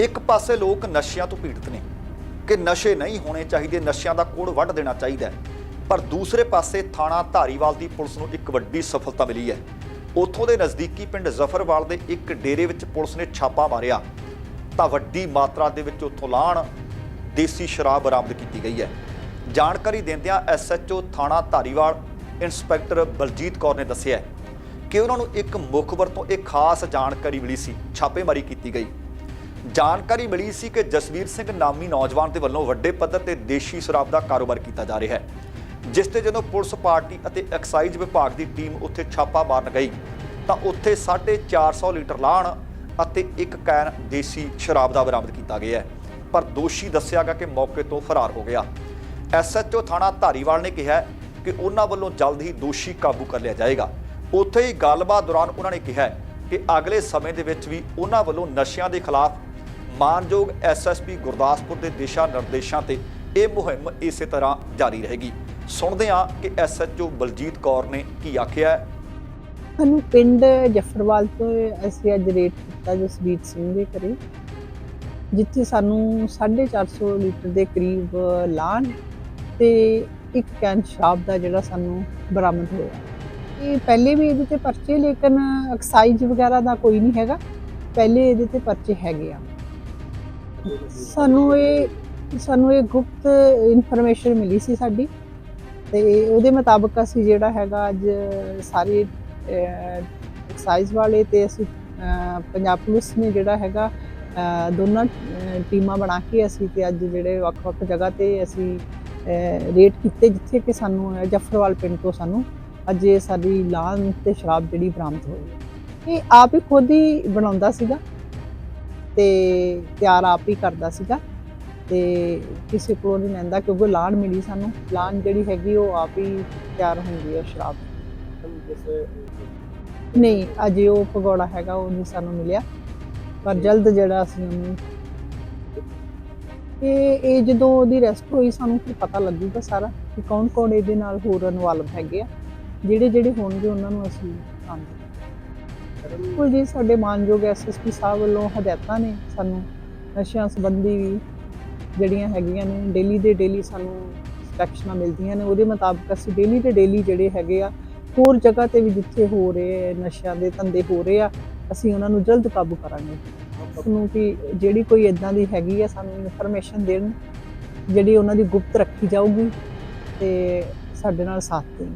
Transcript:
ਇੱਕ ਪਾਸੇ ਲੋਕ ਨਸ਼ਿਆਂ ਤੋਂ ਪੀੜਤ ਨੇ ਕਿ ਨਸ਼ੇ ਨਹੀਂ ਹੋਣੇ ਚਾਹੀਦੇ, ਨਸ਼ਿਆਂ ਦਾ ਕੋੜ ਵੱਢ ਦੇਣਾ ਚਾਹੀਦਾ ਹੈ। ਪਰ ਦੂਸਰੇ ਪਾਸੇ ਥਾਣਾ ਧਾਰੀਵਾਲ ਦੀ ਪੁਲਿਸ ਨੂੰ ਇੱਕ ਵੱਡੀ ਸਫਲਤਾ ਮਿਲੀ ਹੈ। ਉੱਥੋਂ ਦੇ ਨਜ਼ਦੀਕੀ ਪਿੰਡ ਜ਼ਫਰਵਾਲ ਦੇ ਇੱਕ ਡੇਰੇ ਵਿੱਚ ਪੁਲਿਸ ਨੇ ਛਾਪਾ ਮਾਰਿਆ। ਤਾਂ ਵੱਡੀ ਮਾਤਰਾ ਦੇ ਵਿੱਚ ਉੱਥੋਂ ਲਾਣ ਦੇਸੀ ਸ਼ਰਾਬ ਬਰਾਮਦ ਕੀਤੀ ਗਈ ਹੈ। ਜਾਣਕਾਰੀ ਦਿੰਦਿਆਂ ਐਸਐਚਓ ਥਾਣਾ ਧਾਰੀਵਾਲ ਇੰਸਪੈਕਟਰ ਬਲਜੀਤ ਕੌਰ ਨੇ ਦੱਸਿਆ ਕਿ ਉਹਨਾਂ ਨੂੰ ਇੱਕ ਮੁਖਬਰ ਤੋਂ ਇਹ ਖਾਸ ਜਾਣਕਾਰੀ ਮਿਲੀ ਸੀ। ਛਾਪੇਮਾਰੀ ਕੀਤੀ ਗਈ। ਜਾਣਕਾਰੀ ਮਿਲੀ ਸੀ ਕਿ ਜਸਵੀਰ ਸਿੰਘ ਨਾਮੀ ਨੌਜਵਾਨ ਦੇ ਵੱਲੋਂ ਵੱਡੇ ਪੱਧਰ ਤੇ ਦੇਸ਼ੀ ਸ਼ਰਾਬ ਦਾ ਕਾਰੋਬਾਰ ਕੀਤਾ ਜਾ ਰਿਹਾ ਹੈ, ਜਿਸ ਤੇ ਜਦੋਂ ਪੁਲਿਸ ਪਾਰਟੀ ਅਤੇ ਐਕਸਾਈਜ਼ ਵਿਭਾਗ ਦੀ ਟੀਮ ਉੱਥੇ ਛਾਪਾ ਮਾਰਨ ਗਈ, ਤਾਂ ਉੱਥੇ 450 ਲੀਟਰ ਲਾਣ ਅਤੇ ਇੱਕ ਕੈਨ ਦੇਸੀ ਸ਼ਰਾਬ ਦਾ ਬਰਾਮਦ ਕੀਤਾ ਗਿਆ ਹੈ। ਪਰ ਦੋਸ਼ੀ ਦੱਸਿਆ ਗਿਆ ਕਿ ਮੌਕੇ ਤੋਂ ਫਰਾਰ ਹੋ ਗਿਆ। ਐਸਐਚਓ ਥਾਣਾ ਧਾਰੀਵਾਲ ਨੇ ਕਿਹਾ ਕਿ ਉਹਨਾਂ ਵੱਲੋਂ ਜਲਦ ਹੀ ਦੋਸ਼ੀ ਕਾਬੂ ਕਰ ਲਿਆ ਜਾਏਗਾ। ਉੱਥੇ ਹੀ ਗੱਲਬਾਤ ਦੌਰਾਨ ਉਹਨਾਂ ਨੇ ਕਿਹਾ ਕਿ ਅਗਲੇ ਸਮੇਂ ਦੇ ਵਿੱਚ ਵੀ ਉਹਨਾਂ ਵੱਲੋਂ ਨਸ਼ਿਆਂ ਦੇ ਖਿਲਾਫ ਮਾਨਯੋਗ ਐਸਐਸਪੀ ਗੁਰਦਾਸਪੁਰ ਦੇ ਦਿਸ਼ਾ ਨਿਰਦੇਸ਼ਾਂ ਤੇ ਇਹ ਮੁਹਿੰਮ ਇਸੇ ਤਰ੍ਹਾਂ ਜਾਰੀ ਰਹੇਗੀ। ਸੁਣਦੇ ਹਾਂ ਕਿ ਐਸਐਚਓ ਬਲਜੀਤ ਕੌਰ ਨੇ ਕੀ ਆਖਿਆ ਹੈ। ਸਾਨੂੰ ਪਿੰਡ ਜਫਰਵਾਲ ਤੋਂ ਅਸੀਂ ਅੱਜ ਰੇਟ ਕੀਤਾ ਜਸਵੀਰ ਸਿੰਘ ਦੇ ਘਰੇ। ਜਿੱਥੇ ਸਾਨੂੰ 450 ਲੀਟਰ ਦੇ ਕਰੀਬ ਲਾਣ ਤੇ ਇੱਕ ਕੈਨ ਸ਼ਰਾਬ ਦਾ ਜਿਹੜਾ ਸਾਨੂੰ ਬਰਾਮਦ ਹੋਇਆ। ਇਹ ਪਹਿਲੇ ਵੀ ਇਹਦੇ ਤੇ ਪਰਚੇ, ਲੇਕਿਨ ਐਕਸਾਈਜ਼ ਵਗੈਰਾ ਦਾ ਕੋਈ ਨਹੀਂ ਹੈਗਾ। ਪਹਿਲੇ ਇਹਦੇ ਤੇ ਪਰਚੇ ਹੈਗੇ ਆ। ਸਾਨੂੰ ਇਹ ਸਾਨੂੰ ਇਹ ਗੁਪਤ ਇਨਫੋਰਮੇਸ਼ਨ ਮਿਲੀ ਸੀ ਸਾਡੀ ਤੇ ਉਹਦੇ ਮੁਤਾਬਕ ਅਸੀਂ ਜਿਹੜਾ ਹੈਗਾ ਅੱਜ ਸਾਰੇ ਐਕਸਾਈਜ਼ ਵਾਲੇ ਤੇ ਅਸੀਂ ਪੰਜਾਬ ਪੁਲਿਸ ਨੇ ਜਿਹੜਾ ਹੈਗਾ ਦੋਨਾਂ ਟੀਮਾਂ ਬਣਾ ਕੇ ਅਸੀਂ ਤੇ ਅੱਜ ਜਿਹੜੇ ਵੱਖ-ਵੱਖ ਜਗ੍ਹਾ ਤੇ ਅਸੀਂ ਰੇਟ ਕੀਤੇ ਜਿੱਥੇ ਕਿ ਸਾਨੂੰ ਜਫਰਵਾਲ ਪਿੰਡ ਤੋਂ ਸਾਨੂੰ ਅੱਜ ਇਹ ਸਾਡੀ ਲਾਨ ਤੇ ਸ਼ਰਾਬ ਜਿਹੜੀ ਬਰਾਮਦ ਹੋਈ ਇਹ ਆਪ ਹੀ ਖੁਦ ਹੀ ਬਣਾਉਂਦਾ ਸੀਗਾ। ਤੇ ਤਿਆਰ ਆਪ ਹੀ ਕਰਦਾ ਸੀਗਾ। ਤੇ ਕਿਸੇ ਕੋਲੋਂ ਨਹੀਂ ਲੈਂਦਾ ਕਿਉਂਕਿ ਲਾਣ ਮਿਲੀ ਸਾਨੂੰ। ਲਾਣ ਜਿਹੜੀ ਹੈਗੀ ਉਹ ਆਪ ਹੀ ਤਿਆਰ ਹੁੰਦੀ ਹੈ ਸ਼ਰਾਬ। ਨਹੀਂ, ਅਜੇ ਉਹ ਪਕੌੜਾ ਹੈਗਾ, ਉਹ ਨਹੀਂ ਸਾਨੂੰ ਮਿਲਿਆ। ਪਰ ਜਲਦ ਜਿਹੜਾ ਅਸੀਂ ਉਹਨੂੰ ਇਹ ਇਹ ਜਦੋਂ ਉਹਦੀ ਰੈਸਟ ਹੋਈ, ਸਾਨੂੰ ਫਿਰ ਪਤਾ ਲੱਗੂਗਾ ਸਾਰਾ ਕਿ ਕੌਣ ਕੌਣ ਇਹਦੇ ਨਾਲ ਹੋਰ ਇਨਵੋਲਵ ਹੈਗੇ ਆ। ਜਿਹੜੇ ਜਿਹੜੇ ਹੋਣਗੇ, ਉਹਨਾਂ ਨੂੰ ਅਸੀਂ ਆਂਦੇ ਕੋਈ ਜੀ ਸਾਡੇ ਮਾਨਯੋਗ ਐਸਐਸਪੀ ਸਾਹਿਬ ਵੱਲੋਂ ਹਦਾਇਤਾਂ ਨੇ ਸਾਨੂੰ ਨਸ਼ਿਆਂ ਸੰਬੰਧੀ ਵੀ ਜਿਹੜੀਆਂ ਹੈਗੀਆਂ ਨੇ ਡੇਲੀ ਦੇ ਡੇਲੀ ਸਾਨੂੰ ਇੰਸਟਰਕਸ਼ਨਾਂ ਮਿਲਦੀਆਂ ਨੇ ਉਹਦੇ ਮੁਤਾਬਕ ਅਸੀਂ ਡੇਲੀ ਦੇ ਡੇਲੀ ਜਿਹੜੇ ਹੈਗੇ ਆ ਹੋਰ ਜਗ੍ਹਾ ਤੇ ਵੀ ਜਿੱਥੇ ਹੋ ਰਹੇ ਆ, ਨਸ਼ਿਆਂ ਦੇ ਧੰਦੇ ਹੋ ਰਹੇ ਆ ਅਸੀਂ ਉਹਨਾਂ ਨੂੰ ਜਲਦ ਕਾਬੂ ਕਰਾਂਗੇ। ਨੂੰ ਕਿ ਜਿਹੜੀ ਕੋਈ ਇਦਾਂ ਦੀ ਹੈਗੀ ਆ ਸਾਨੂੰ ਇਨਫੋਰਮੇਸ਼ਨ ਦੇਣ ਜਿਹੜੀ ਉਹਨਾਂ ਦੀ ਗੁਪਤ ਰੱਖੀ ਜਾਊਗੀ ਤੇ ਸਾਡੇ ਨਾਲ ਸਾਥ ਦੇਣ।